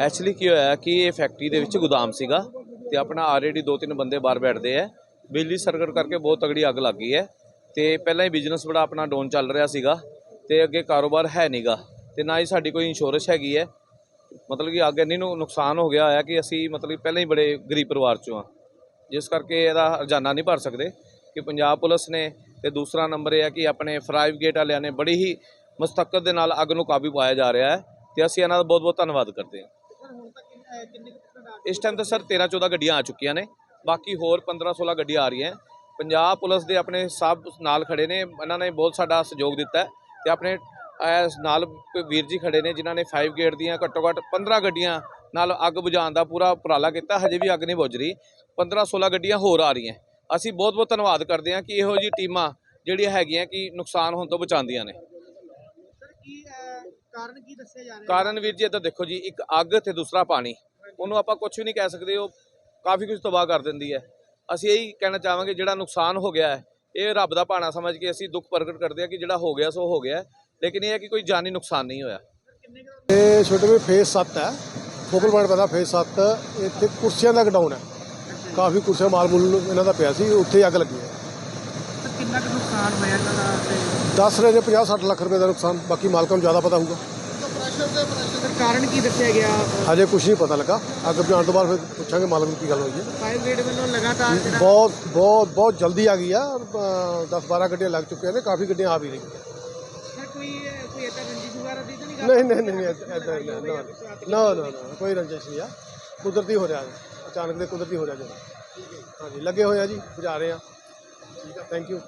Actually ਕੀ ਹੋਇਆ ਕਿ ਇਹ ਫੈਕਟਰੀ ਦੇ ਵਿੱਚ ਗੋਦਾਮ ਸੀਗਾ ਤੇ ਆਪਣਾ ਆਲਰੇਡੀ ਦੋ ਤਿੰਨ ਬੰਦੇ ਬਾਹਰ ਬੈਠਦੇ ਆ। ਬਿਜਲੀ ਸਰਕਟ ਕਰਕੇ ਬਹੁਤ ਤਗੜੀ ਅੱਗ ਲੱਗ ਗਈ ਹੈ ਤੇ ਪਹਿਲਾਂ ਹੀ ਬਿਜ਼ਨਸ ਬੜਾ ਆਪਣਾ ਡਾਊਨ ਚੱਲ ਰਿਹਾ ਸੀਗਾ ਤੇ ਅੱਗੇ ਕਾਰੋਬਾਰ ਹੈ ਨਹੀਂਗਾ ਤੇ ਨਾ ਹੀ ਸਾਡੀ ਕੋਈ ਇੰਸ਼ੋਰੈਂਸ ਹੈਗੀ ਹੈ ਮਤਲਬ ਕਿ ਅੱਗ ਇੰਨੀ ਨੂੰ, ਨੁਕਸਾਨ ਹੋ ਗਿਆ ਹੋਇਆ ਕਿ ਅਸੀਂ ਮਤਲਬ ਪਹਿਲਾਂ ਹੀ ਬੜੇ ਗਰੀਬ ਪਰਿਵਾਰ ਚੋਂ ਆ। ਜਿਸ ਕਰਕੇ ਇਹਦਾ ਹਰਜਾਨਾ ਨਹੀਂ ਭਰ ਸਕਦੇ ਕਿ ਪੰਜਾਬ ਪੁਲਿਸ ਨੇ ਤੇ ਦੂਸਰਾ ਨੰਬਰ ਇਹ ਹੈ ਕਿ ਆਪਣੇ ਫਰਾਈਵ ਗੇਟ ਵਾਲਿਆਂ ਨੇ ਬੜੀ ਹੀ ਮਸਤਕਤ ਦੇ ਨਾਲ ਅੱਗ ਨੂੰ ਕਾਬੂ ਪਾਇਆ ਜਾ ਰਿਹਾ ਹੈ ਤੇ ਅਸੀਂ ਇਹਨਾਂ ਦਾ ਬਹੁਤ ਬਹੁਤ ਧੰਨਵਾਦ ਕਰਦੇ ਹਾਂ। ਇਸ ਟਾਈਮ ਤਾਂ ਸਰ 13 14 ਗੱਡੀਆਂ ਆ ਚੁੱਕੀਆਂ ਨੇ। ਬਾਕੀ ਹੋਰ 15 16 ਗੱਡੀਆਂ ਆ ਰਹੀਆਂ। ਪੰਜਾਬ ਪੁਲਿਸ ਦੇ ਆਪਣੇ ਸਭ ਨਾਲ ਖੜੇ ਨੇ। ਇਹਨਾਂ ਨੇ ਬਹੁਤ ਸਾਡਾ ਸਹਿਯੋਗ ਦਿੱਤਾ ਹੈ ਤੇ ਆਪਣੇ ਨਾਲ ਵੀਰ ਜੀ ਖੜੇ ਨੇ ਜਿਨ੍ਹਾਂ ਨੇ 5 ਗੇਟ ਦੀਆਂ ਘੱਟੋ ਘੱਟ 15 ਗੱਡੀਆਂ ਨਾਲ ਅੱਗ ਬੁਝਾਉਣ ਦਾ ਪੂਰਾ ਉਪਰਾਲਾ ਕੀਤਾ। ਹਜੇ ਵੀ ਅੱਗ ਨਹੀਂ ਬੁਝ ਰਹੀ। 15 16 ਗੱਡੀਆਂ ਹੋਰ ਆ ਰਹੀਆਂ। ਅਸੀਂ ਬਹੁਤ ਬਹੁਤ ਧੰਨਵਾਦ ਕਰਦੇ ਹਾਂ ਕਿ ਇਹੋ ਜਿਹੀ ਟੀਮਾਂ ਜਿਹੜੀਆਂ ਹੈਗੀਆਂ ਕਿ ਨੁਕਸਾਨ ਹੋਣ ਤੋਂ ਬਚਾਉਂਦੀਆਂ ਨੇ। ਕਾਰਨ ਕੀ ਦੱਸਿਆ ਜਾ ਰਿਹਾ ਕਾਰਨ ਵੀਰ ਜੀ ਇੱਧਰ ਦੇਖੋ ਜੀ ਇੱਕ ਅੱਗ ਤੇ ਦੂਸਰਾ ਪਾਣੀ। ਉਹਨੂੰ ਆਪਾਂ ਕੁਝ ਵੀ ਨਹੀਂ ਕਹਿ ਸਕਦੇ ਉਹ ਕਾਫੀ ਕੁਝ ਤਬਾਹ ਕਰ ਦਿੰਦੀ ਹੈ। ਅਸੀਂ ਇਹੀ ਕਹਿਣਾ ਚਾਹਾਂਗੇ ਜਿਹੜਾ ਨੁਕਸਾਨ ਹੋ ਗਿਆ ਹੈ ਇਹ ਰੱਬ ਦਾ ਭਾਣਾ ਸਮਝ ਕੇ ਅਸੀਂ ਦੁੱਖ ਪ੍ਰਗਟ ਕਰਦੇ ਹਾਂ ਕਿ ਜਿਹੜਾ ਹੋ ਗਿਆ ਸੋ ਹੋ ਗਿਆ ਹੈ। ਲੇਕਿਨ ਇਹ ਹੈ ਕਿ ਕੋਈ ਜਾਨੀ ਨੁਕਸਾਨ ਨਹੀਂ ਹੋਇਆ। ਇਹ ਛੋਟੇ ਵੀ ਫੇਸ 7 ਹੈ। ਫੋਕਲ ਪੁਆਇੰਟ ਪੈਦਾ ਫੇਸ 7 ਇੱਥੇ ਕੁਰਸੀਆਂ ਦਾ ਗਡਾਊਨ ਹੈ। ਕਾਫੀ ਕੁਰਸੀਆਂ ਮਾਲ ਮੂਲ ਇਹਨਾਂ ਦਾ ਪਿਆ ਸੀ ਉੱਥੇ ਅੱਗ ਲੱਗੀ ਹੈ। ਕਿੰਨਾ ਕੁ ਨੁਕਸਾਨ ਹੋਇਆ ਇਹਨਾਂ ਦਾ ਤੇ ਦੱਸ ਰਹੇ ਨੇ 50 60 ਲੱਖ ਰੁਪਏ ਦਾ ਨੁਕਸਾਨ ਬਾਕੀ ਮਾਲਕਾਂ ਨੂੰ ਜ਼ਿਆਦਾ ਪਤਾ ਹੋਊਗਾ। ਕਾਰਨ ਕੀ ਦੱਸਿਆ ਗਿਆ? ਹਜੇ ਕੁਝ ਨਹੀਂ ਪਤਾ ਲੱਗਾ। ਅੱਗ ਬੁਝਾਉਣ ਤੋਂ ਬਾਅਦ ਫਿਰ ਪੁੱਛਾਂਗੇ ਮਾਲਕ ਨੂੰ ਕੀ ਗੱਲ ਹੋਈ ਹੈ। ਫਾਇਰ ਬ੍ਰਿਗੇਡ ਵੱਲੋਂ ਲਗਾਤਾਰ ਜਿਹੜਾ ਬਹੁਤ ਬਹੁਤ ਬਹੁਤ ਜਲਦੀ ਆ ਗਈ ਆ। 10 12 ਗੱਡੀਆਂ ਲੱਗ ਚੁੱਕੀਆਂ ਨੇ ਕਾਫੀ ਗੱਡੀਆਂ ਆ ਵੀ ਰਹੀਆਂ। ਕੋਈ ਕੋਈ ਏਦਾਂ ਰੰਜਿਸ਼ ਵਗੈਰਾ ਦੀ ਤਾਂ ਨਹੀਂ ਗੱਲ? ਨਹੀਂ ਨਹੀਂ ਨਹੀਂ ਐਦਾਂ ਨਾ ਨਾ ਨਾ ਕੋਈ ਰੰਜਿਸ਼ ਨਹੀਂ ਆ। ਕੁਦਰਤੀ ਹੋ ਰਿਹਾ। ਅਚਾਨਕ ਦੇ ਕੁਦਰਤੀ ਹੋ ਰਿਹਾ ਜੀ ਹਾਂਜੀ ਲੱਗੇ ਹੋਏ ਆ ਜੀ ਬੁਝਾ ਰਹੇ ਆ। Thank you